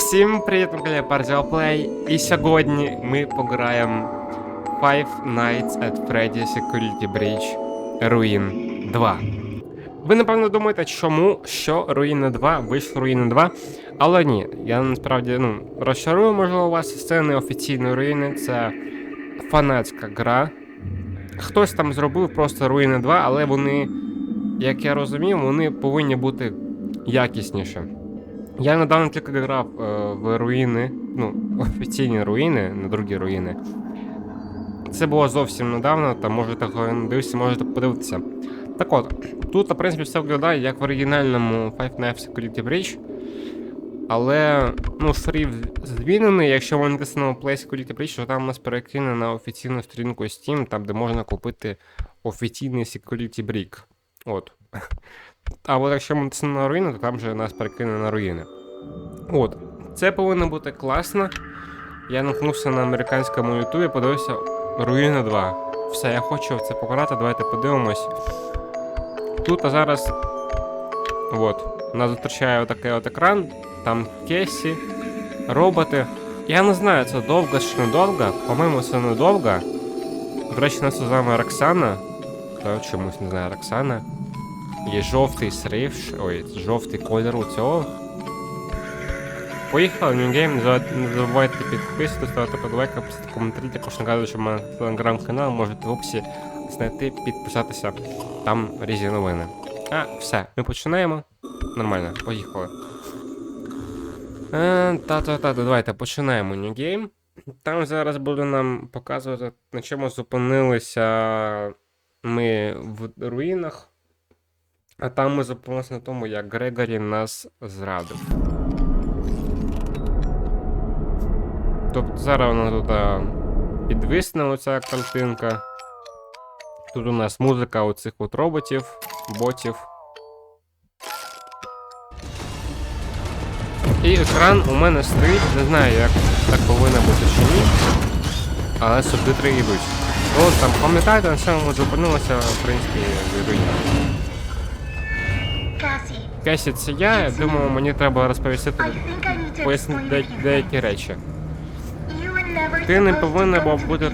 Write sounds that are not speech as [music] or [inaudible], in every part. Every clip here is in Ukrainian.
Всім привіт, ми каналі Play. І сьогодні ми пограємо Five Nights at Freddy's Security Breach Ruin 2. Ви напевно думаєте, чому що Руїни 2 вийшло Руїни 2. Але ні, я насправді ну, розчарую, можливо, вас це не офіційні руїни, це фанатська гра. Хтось там зробив просто Руїни 2, але вони, як я розумів, вони повинні бути якісніші. Я недавно тільки грав е, в руїни, ну, [laughs] офіційні руїни, не другі руїни. Це було зовсім недавно, там можете, не дивився, можете подивитися. Так от, тут, в принципі, все виглядає як в оригінальному Five Nights Security Breach. Але, ну, фрів змінений, якщо ви натиснете на Play Security Breach, то там у нас перекине на офіційну сторінку Steam, там, де можна купити офіційний Security Brick. От. [laughs] А от якщо ми натиснемо на руїни, то там вже нас перекине на руїни. От. Це повинно бути класно. Я наткнувся на американському ютубі, подивився Руїни 2. Все, я хочу це покарати, давайте подивимось. Тут а зараз. От. Нас зустрічає отакий от екран, там Кесі, роботи. Я не знаю, це довго чи недовго. По-моєму, це недовго. До речі, нас з вами Роксана. Та чомусь не знаю, Роксана. Є жовтий срив, ой, жовтий колір у цього. Поїхали, Ньюгейм, не забувайте- підписуватися, ставити подобайки, писати коментарі, також нагадую, що в мене телеграм-канал, можете в описі знайти, підписатися, там різні новини. А, все, ми починаємо. Нормально, поїхали. Е, Та-та-та, давайте починаємо New Там зараз буде нам показувати, на чому зупинилися ми в руїнах. А там ми зупинилися на тому, як Грегорі нас зрадив. Тобто зараз вона тут підвисне оця картинка. Тут у нас музика оцих от роботів, ботів. І екран у мене стоїть, не знаю, як так повинно бути чи ні. Але субтитри йдуть. Ну, там, пам'ятаєте, на чому ми зупинилися, в Кесі, це я, я думаю, мені треба розповісти пояснити де- деякі речі. Ти не повинна була бути-.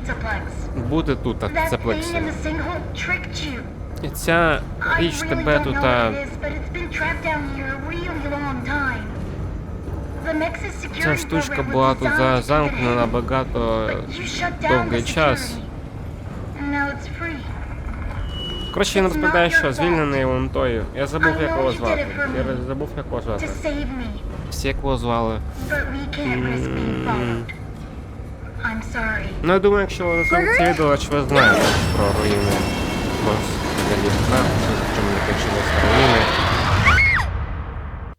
Бути тут, це плексі. ця річ тебе тут. Ця штучка була тут замкнена багато довгий час. Коротше, він розповідає, що звільнений вон той. Я забув, як його звати. Я забув, як його звати. Всі як його звали. Ну, я думаю, якщо ви це відео, чи ви знаєте про руїни Москалівка, що мені закінчилися руїни.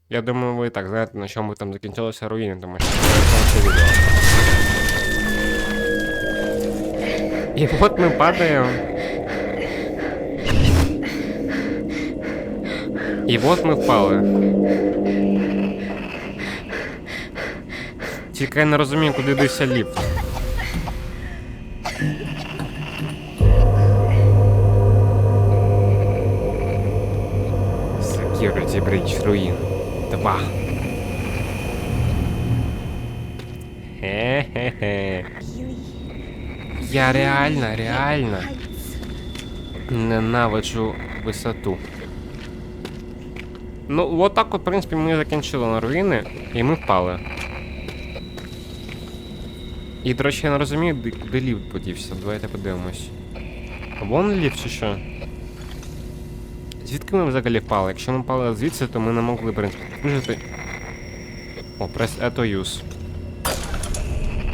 Я думаю, ви так знаєте, на чому там закінчилися руїни, тому що це відео. І от ми падаємо. І от ми впали. Тільки я не розумію, куди дився ліфт. Security Breach Ruin 2. Хе-хе-хе. Я реально, реально ненавиджу висоту. Ну, от так от, в принципі, ми закінчили на руїни, і ми впали. І, до речі, я не розумію, де, де ліфт подівся. Давайте подивимось. Вон ліфт чи що? Звідки ми взагалі впали? Якщо ми впали звідси, то ми не могли, в принципі, вижити. О, press E to.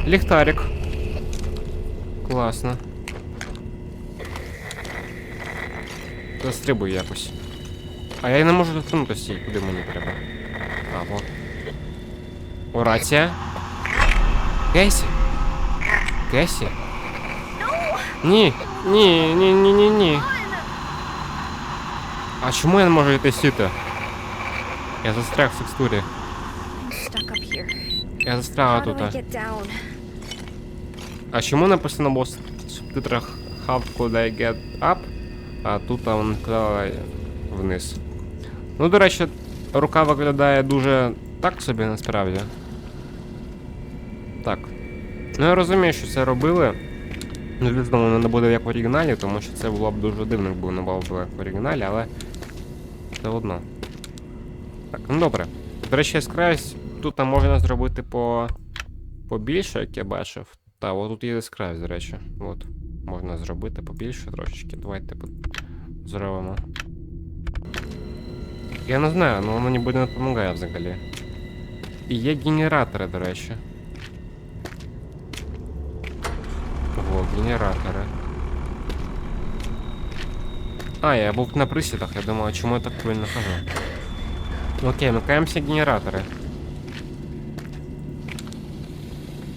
Ліхтарик. Класно. Застрибую якось. А я не можу доткнутися, куди мені треба. А, во. О, рація. Кейсі? Кейсі? Ні, ні, ні, ні, ні, ні. А чому я не можу йти сюди? Я застряг в текстурі. I'm stuck up here. Я застряг How do I тут. get down? А чому написано було в субтитрах How could I get up? А тут вона сказала вниз. Ну, до речі, рука виглядає дуже так собі насправді. Так. Ну я розумію, що це робили. Ну, воно не буде як в оригіналі, тому що це було б дуже дивно, якби воно було б як в оригіналі, але все одно. Так, ну добре. До речі, яскравість тут там можна зробити по. побільше, як я бачив. Та, от тут є яскравість, до речі. От. Можна зробити побільше трошечки. Давайте зробимо. Я не знаю, ну воно ніби не допомагає взагалі. І є генератори, до речі. Во, генератори. А, я був на присідах, я думав, а чому я так повільно хожу? Окей, вмикаємося генератори.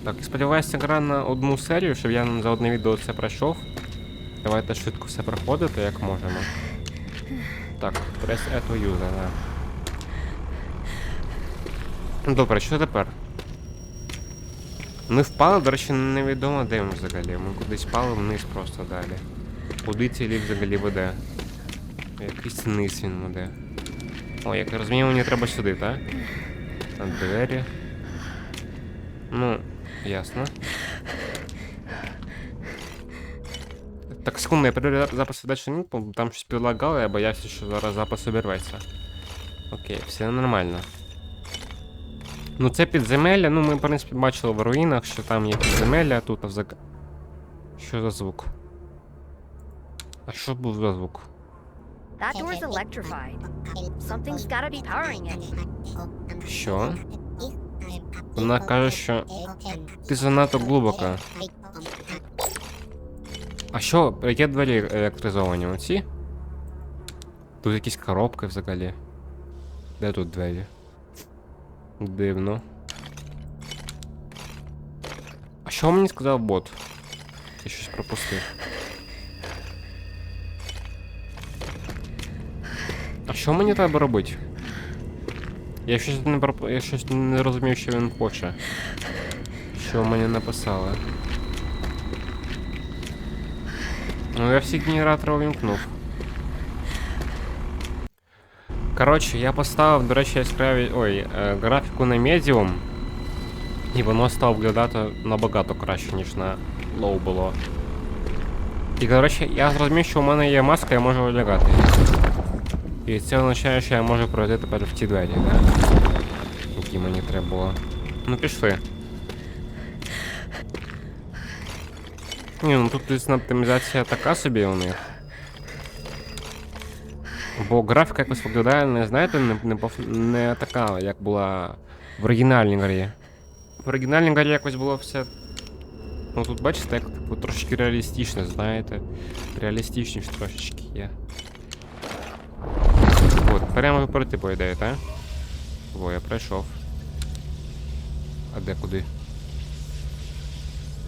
Так, сподіваюся, гра на одну серію, щоб я за одне відео це пройшов. Давайте швидко все проходити, як можемо. Так, press E to use, да. Добре, що тепер? Ми впали, до речі, невідомо де ми взагалі. Ми кудись впали вниз просто далі. Куди цей ліфт взагалі веде? Якийсь низ він веде. О, як я розумію, мені треба сюди, так? Двері. Ну, ясно. Так, секунду, я перевірю запис ні, бо там щось підлагало, я боявся, що зараз запис обірветься. Окей, все нормально. Ну це підземелля, ну ми, в принципі, бачили в руїнах, що там є підземелля, тут взаг... Що за звук? А що був за звук? That door's electrified. Something's gotta be powering it. Що? Вона каже, що ти занадто глибоко. А що, які двері електризовані? Оці? Тут якісь коробки взагалі. Де тут двері? Дивно. А що мені сказав бот? Я щось пропустив. А що мені треба робити? Я щось не проп... я щось не розумів, що він хоче. Що мені написали. Ну, я всі генератори увімкнув. Коротше, я поставив, до речі, яскраві. Ой, е, графіку на медіум. І воно стало виглядати набагато краще, ніж на лоу було. І, коротше, я зрозумів, що у мене є маска, я можу вилягати. І це означає, що я можу пройти тепер в ті двері, да? Які мені треба було. Ну пішли. Ні, ну тут десь оптимізація така собі у них. Бо графіка якось виглядає, не знаєте, не, не, не така, як була в оригінальній грі. В оригінальній грі якось було все. Ну тут бачите, як типу, трошечки реалістичне, знаєте. Реалістичність трошечки є. От, прямо пройти, по ідеї, так? Во, я пройшов. А де куди?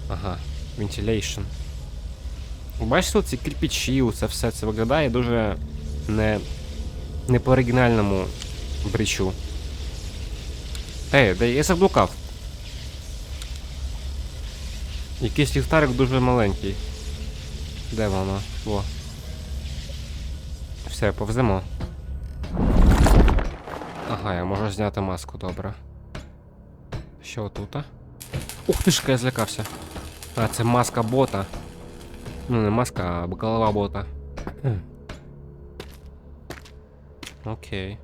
Ага, ventilation. Бачите, ці кирпичі, це все це виглядає дуже не. не по оригінальному брічу. Ей, де я заблукав. Якийсь ліхтарик дуже маленький. Де воно? Во. Все, повземо. Ага, я можу зняти маску, добре. Що тут? Ух ти ж, я злякався. А, це маска бота. Ну, не маска, а голова бота. [clears throat] Окей.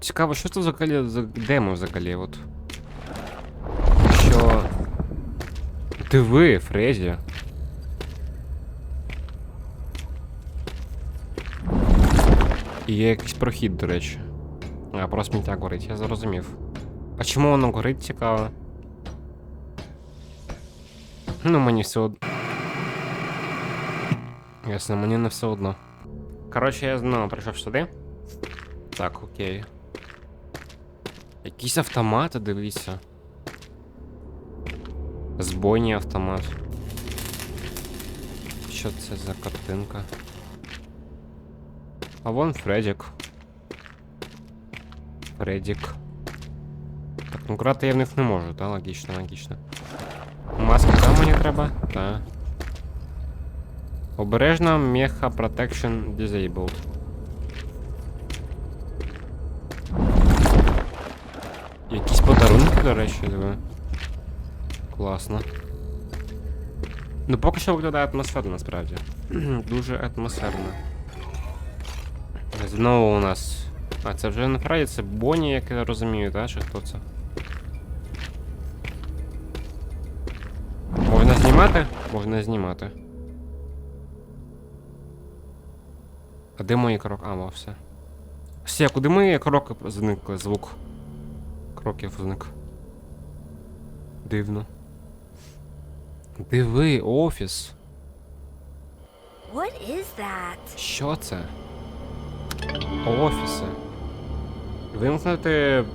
Цікаво, що це взагалі за демо взагалі, от. Що. Диви, Фрезі. І є якийсь прохід, до речі. А, про сміття горить, я зрозумів. А чому воно горить, цікаво? Ну, мені все одно. Ясно, мені не все одно. Коротше, я знову прийшов сюди. Так, окей. Якісь автомати, дивіться. Збойний автомат. Що це за картинка? А вон Фредік. Фредік. Так, ну грати я в них не можу, та? Логічно, логічно. Маска там мені треба? Та. Обережно Mecha Protection Disabled. Якісь подарунки, до речі, диви. Класно. Ну, поки що виглядає атмосферно, насправді. [clears throat] Дуже атмосферно. Знову у нас. А, це вже не це Бонні, як я розумію, так? Чи хто це? Знімати? Можна знімати. А де мої кроки? А, во, все. Все, куди мої кроки зникли? Звук. Кроків зник. Дивно. Диви, офіс. What is that? Що це? Офіси. Вимкнути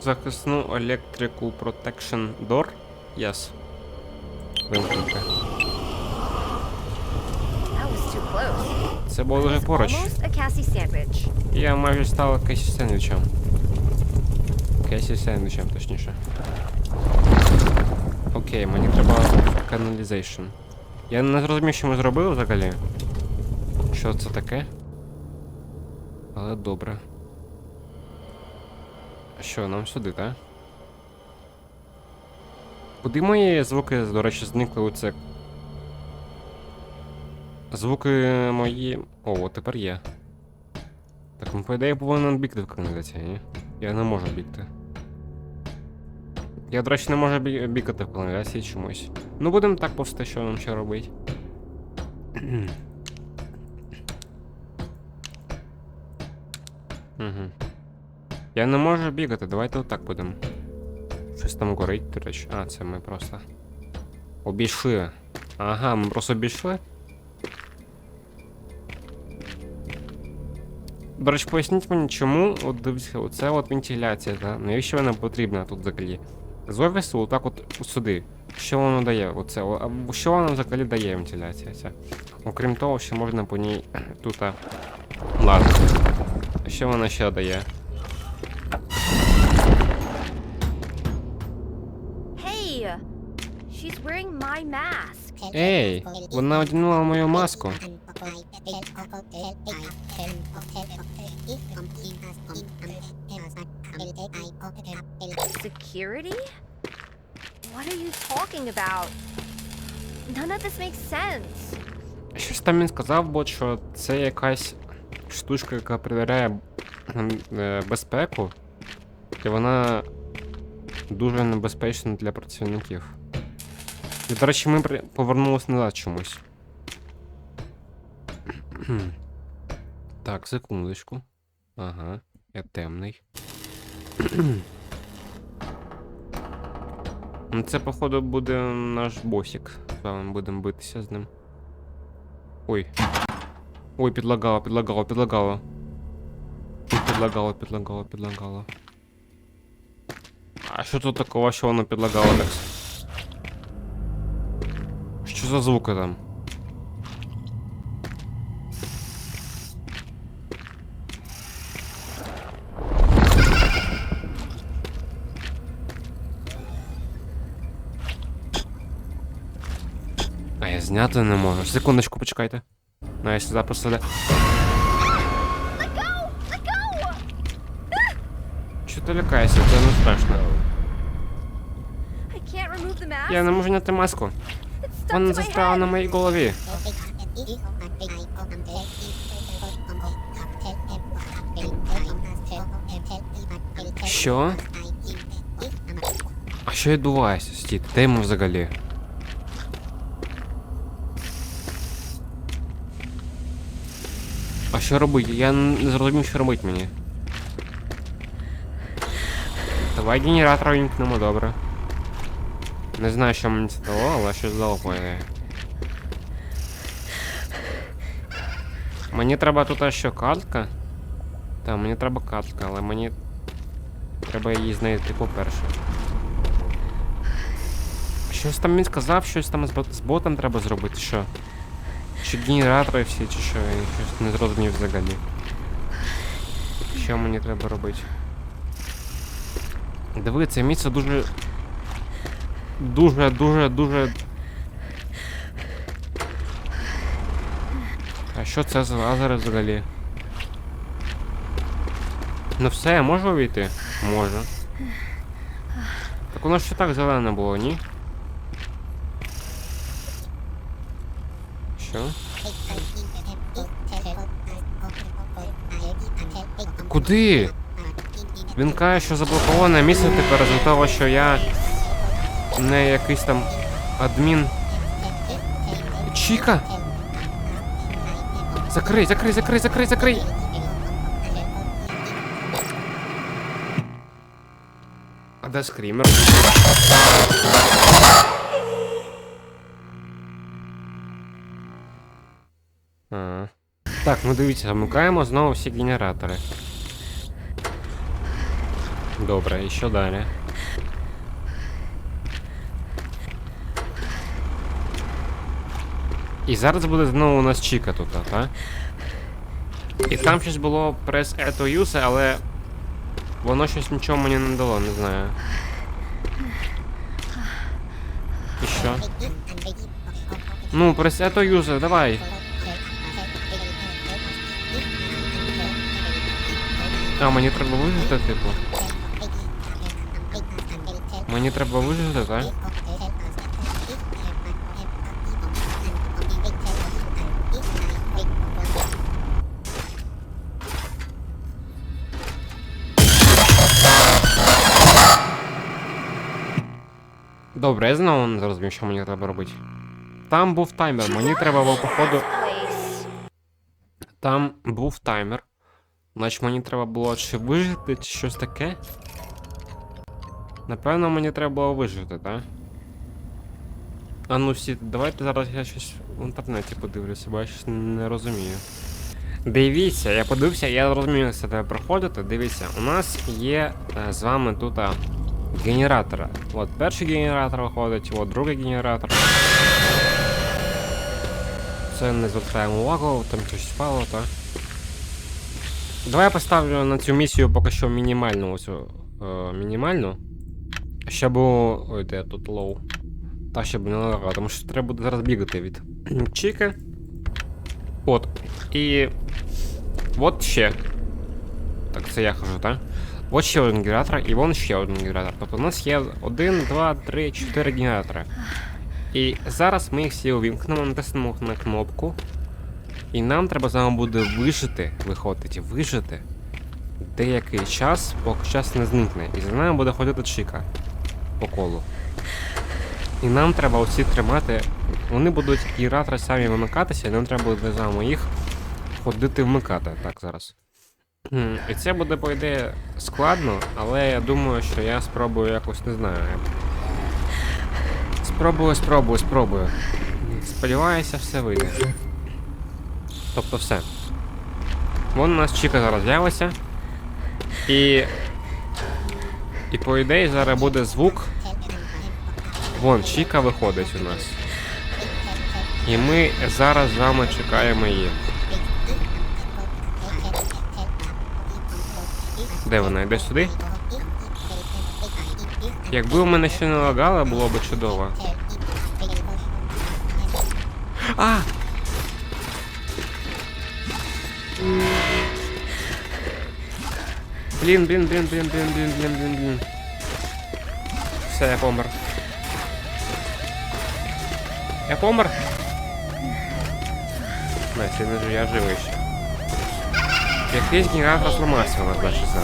захисну електрику Protection Door? Yes. Вимкнути. Це було дуже поруч. Я майже став Кесі сендвічем. Кесі сендвічем, точніше. Окей, мені треба каналізейшн. Я не зрозумів, що ми зробили взагалі. Що це таке? Але добре. Що, нам сюди, так? Куди мої звуки, до речі, зникли у це? Звуки мої. О, от тепер є. Так, ну, по ідеї повинен бігти в каналізації, ні? Я не можу бігти. Я, до речі, не можу бі- бігати в каналізації чомусь. Ну, будемо так повсти, що нам ще робити. Угу. Я не можу бігати, давайте отак будемо. Щось там горить, до речі. А, це ми просто. Обійшли. Ага, ми просто обійшли. До речі, поясніть мені, чому от дивіться, оце от вентиляція, та? навіщо вона потрібна тут взагалі? З офісу отак от сюди. Що воно дає? Оце, що вона взагалі дає вентиляція ця? Окрім того, що можна по ній тут лазити. Що вона ще дає? She's wearing my mask. Ей, вона одягнула мою маску. Security? What are you talking about? None of this makes sense. Щось там він сказав, бо що це якась штучка, яка перевіряє е, безпеку, і вона дуже небезпечна для працівників. І, до речі, ми повернулись назад чомусь. так, секундочку. Ага, я темний. Ну, Це, походу, буде наш босик. З вами будемо битися з ним. Ой. Ой, підлагало, підлагало, підлагало. Підлагало, підлагало, підлагало. А що тут такого, що воно підлагало так? Що за звуки там? А я зняти не можу. Секундочку, почекайте. Ну, я сюди просто. де-! Що ти лякаєшся? Це не страшно. Я не можу зняти маску. It's stuck Вона to my застряла head. на моїй голові. Що? А що відбувається? Стій, де ми взагалі? А що робити? Я не зрозумів, що робити мені. Давай генератор вімкнемо, добре. Не знаю, що мені це дало, але щось дало по ідеї. Мені треба тут що картка. Так, мені треба картка, але мені треба її знайти по-перше. Щось там він сказав, щось там з, бот- з ботом треба зробити, що? Чи генератори всі, чи що, я щось не зрозумів взагалі. Що мені треба робити? Диви, це місце дуже. Дуже, дуже, дуже. А що це за лазери взагалі? Ну все, я можу увійти? Можу. Так воно ще так зелене було, ні? Що? Куди? Він каже, що заблоковане місце тепер з того, що я не якийсь там адмін. Чіка? Закрий, закрий, закрий, закрий, закрий. А де скрімер? Так, ну дивіться, замикаємо знову всі генератори. Добре, і що далі? І зараз буде знову у нас Чіка тут, так? І там щось було прес to use, але воно щось нічого мені не дало, не знаю. І що? Ну, прес to use, давай. А, мені треба вижити, типу. Мені треба вижити, так? Добре, я знову зрозумів, що мені треба робити. Там був таймер, мені треба було, походу. Там був таймер. Значить мені треба було чи вижити, чи щось таке. Напевно, мені треба було вижити, так? А ну всі, давайте зараз я щось в інтернеті подивлюся, бо я щось не розумію. Дивіться, я подивився, я розумію, як це треба проходити. Дивіться, у нас є е, з вами тут а, генератори. От перший генератор виходить, от другий генератор. Це не звертаємо увагу, там щось впало, так? Давай я поставлю на цю місію поки що мінімальну ось е, мінімальну. Щоб. Ой, де тут лоу. Та щоб не лагало, тому що треба буде зараз бігати від Чіка. От. І. От ще. Так, це я хожу, так? От ще один генератор, і вон ще один генератор. Тобто у нас є один, два, три, чотири генератори. І зараз ми їх всі увімкнемо, натиснемо на кнопку. І нам треба з вами буде вижити, виходить, вижити деякий час, поки час не зникне. І за нами буде ходити чика по колу. І нам треба оці тримати. Вони будуть генератори самі вимикатися, і нам треба буде з вами їх ходити вмикати. Так, зараз. І це буде, по ідеї, складно, але я думаю, що я спробую якось не знаю. Спробую, спробую, спробую. Сподіваюся, все вийде. Тобто все. Вон у нас Чіка зараз з'явиться. І. І по ідеї зараз буде звук. Вон, Чіка виходить у нас. І ми зараз з вами чекаємо її. Де вона? Йде сюди? Якби у мене ще не лагало, було б чудово. А! Блін, блін, блін, блін, блін, блін, блін, блін, блін. Все, я помер. Я помер? Значить, я, я живий ще. Якийсь генератор зламався у нас далі з.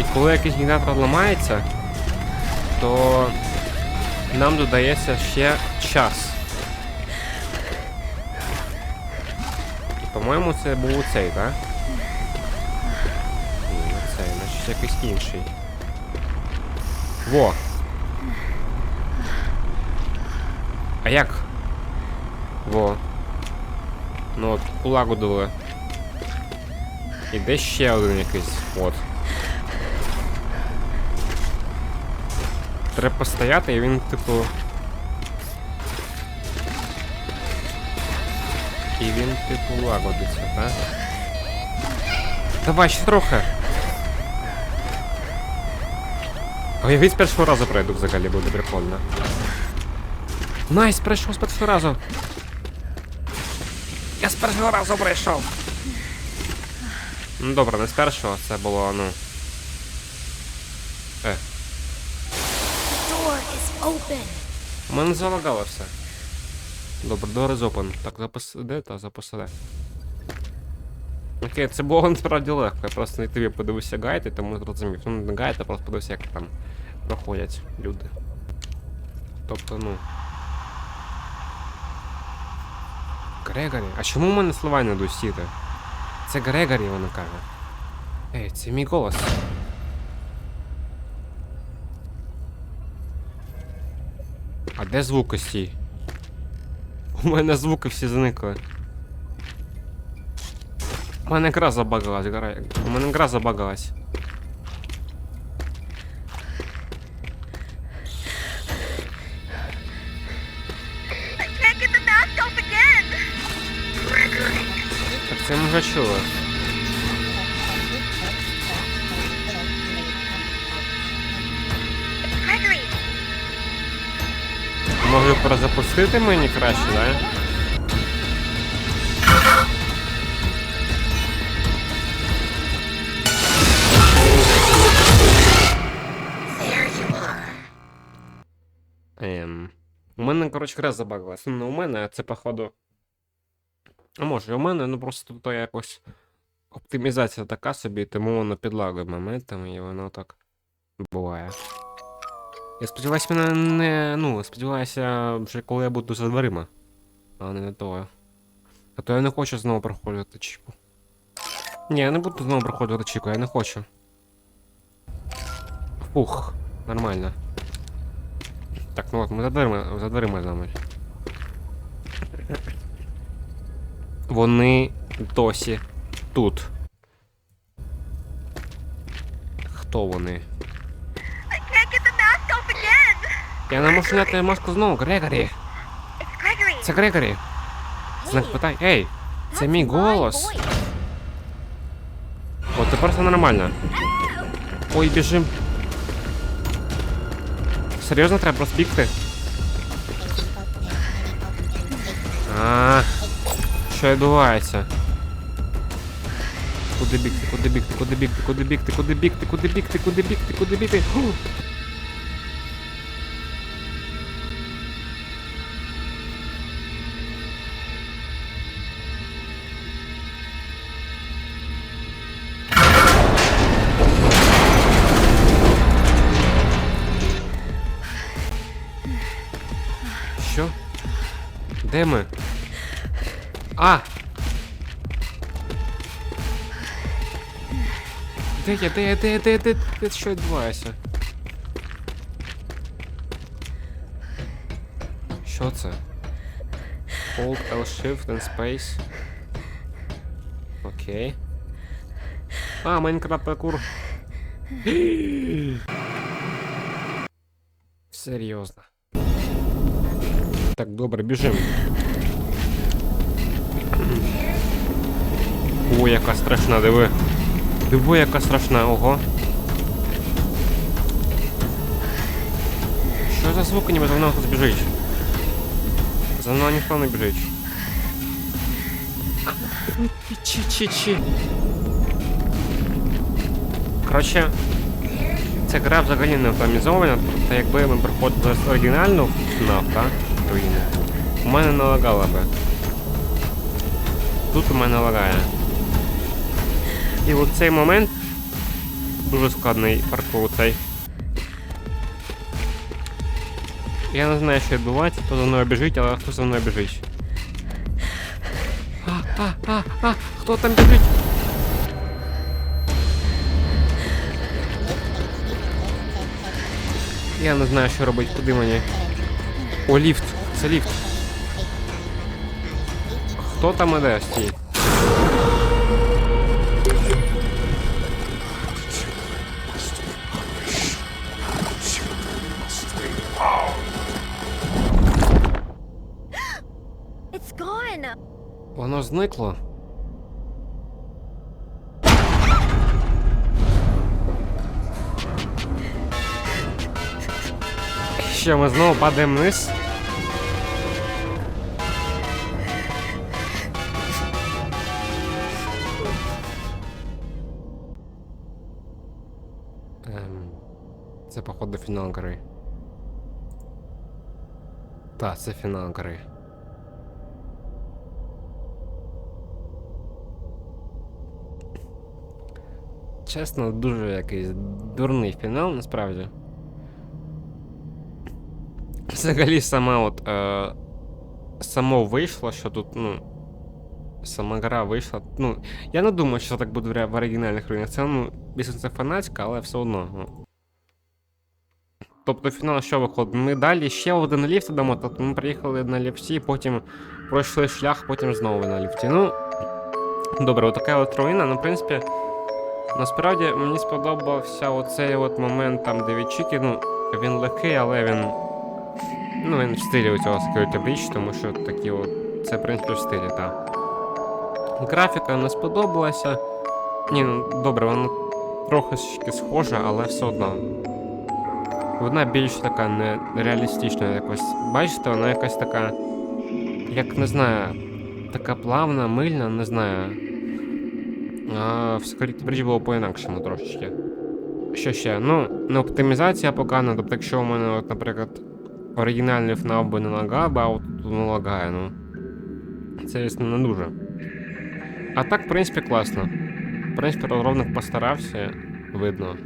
І коли якийсь генератор ламається, то нам додається ще час. І, по-моєму, це був цей, так? Ні, не цей, значить якийсь інший. Во! А як? Во. Ну от, улагодили. І де ще один якийсь. От. Треба постояти, і він, типу. І він, типу, лагодиться, так? Давай ще трохи. А я від першого разу пройду взагалі буде прикольно. Найс, пройшов з першого разу. Першого разу пройшов. Ну добре, не з першого, це було, ну. Е, The door is open. у мене залагало все. Добре, door is open. Так, запис де та записали. Окей, це було [laughs] насправді легко. Я просто на ютубі подивився гайд і тому зрозумів. Ну, не гайд, а просто подивився, як там проходять люди. Тобто, ну. Грегорі, а чому в мене слова не йдуть сіти? Це Грегорі, вона каже. Ей, це мій голос. А де звуки стій? У мене звуки всі зникли. У мене гра забагалась, гра... У мене гра забагалась. Це. Gregory! Може перезапустити мені краще, да? Ем. У мене, коротше, гра забагалась. Ну, у мене, це походу. А може, у мене, ну просто то якось. Оптимізація така собі, тому воно підлагує моментами, і воно так буває. Я сподіваюся, мене не. Ну, сподіваюся, вже коли я буду за дверима. А не на того. А то я не хочу знову проходити чіку. Ні, я не буду знову проходити чіку, я не хочу. Фух, нормально. Так, ну от, ми за дверима, за дверима з Вони досі тут. Хто вони? I can't get the mask off again! Я не можу зняти маску знову, Грегорі. It's Gregory! Це Грегорі. Знак питань. Ей, це That's мій my голос. voice. От тепер все нормально. Ой, біжим. Серйозно треба розбігти? А, що відбувається? Куди бігти, куди бігти, куди бігти, куди бігти, куди бігти, куди бігти, куди бігти, куди бігти? Що? Де ми? А! Де я, де я, де я, де я, де, де що відбувається? Що це? Hold L Shift and Space. Окей. А, Майнкрафт паркур. Серйозно. Так, добре, біжим. О, яка страшна, диви. Диви, яка страшна, ого. Що за звуки ніби за мною хтось біжить? За мною ніхто не біжить. Чи-чи-чи. Коротше, ця гра взагалі не оптимізована, та якби ми проходили оригінальну FNAF? Руїни. У мене не лагало би. Тут у мене лагає. І от цей момент дуже складний паркур цей. Я не знаю, що відбувається, хто за мною біжить, але хто за мною біжить. А, а, а, а, хто там біжить? Я не знаю, що робити, куди мені. О, ліфт, це ліфт. Хто там іде стій? Зникло. Що, ми знову падаємо вниз? Ем... Це, походу, фінал гри. Так, це фінал гри. Чесно, дуже якийсь дурний фінал, насправді. Взагалі, сама от. Е, само вийшло, що тут, ну. Сама гра вийшла. Ну, я не думаю, що так буде в оригінальних руїнах. Це, ну, це фанатська, але все одно. Ну. Тобто фінал що виходить? Ми далі ще один ліфт дамо, тобто ми приїхали на ліфті, потім пройшли шлях, потім знову на ліфті. Ну, добре, отака от руїна, ну, в принципі, насправді мені сподобався оцей от момент там, де відчики, ну, він легкий, але він. Ну, він в стилі у цього Security Breach, тому що такі от. Це, в принципі, в стилі, так. Графіка не сподобалася. Ні, ну добре, вона трохи схожа, але все одно. Вона більш така не реалістична якось. Бачите, вона якась така. Як не знаю, така плавна, мильна, не знаю. В Security Bridge було по-інакшому трошечки. Що ще? Ну, не оптимізація погана, тобто, якщо у мене, от, наприклад, оригінальний FNAF би не лагав, би, а от тут не лагає, ну. Це, звісно, не дуже. А так, в принципі, класно. В принципі, розробник постарався, видно.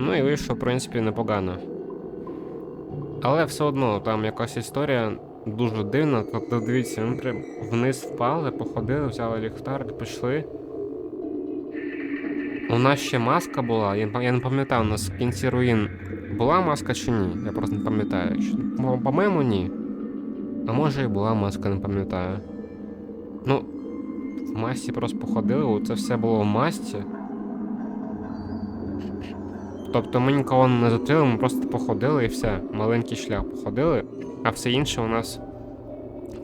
Ну і вийшло, в принципі, непогано. Але все одно, там якась історія дуже дивна. Тобто, дивіться, ми прям вниз впали, походили, взяли ліхтар, пішли. У нас ще маска була, я, не пам'ятаю, у нас в кінці руїн була маска чи ні? Я просто не пам'ятаю. По-моєму, ні. А може і була маска, не пам'ятаю. Ну, в масці просто походили, це все було в масці. Тобто ми нікого не зустріли, ми просто походили і все. Маленький шлях походили, а все інше у нас.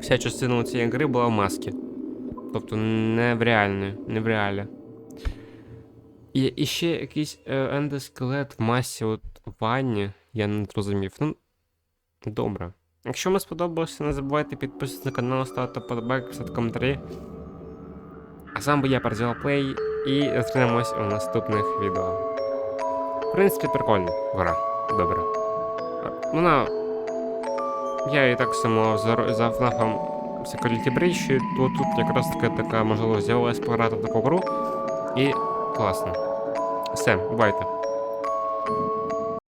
Вся частина цієї гри була в масці. Тобто не в реальні, не в реалі. І, і ще якийсь е, ендоскелет в масці от ванні, я не зрозумів. Ну, добре. Якщо вам сподобалося, не забувайте підписатися на канал, ставити подобайки, писати коментарі. А з вами я, Парзіла Плей, і зустрінемось у наступних відео. В принципі, прикольно. Гра. Добре. Вона. Я і так сумував за, за FNAF Security Breach, і тут, якраз таки така можливість з'явилась пограти в таку гру. І класно. Все, бувайте.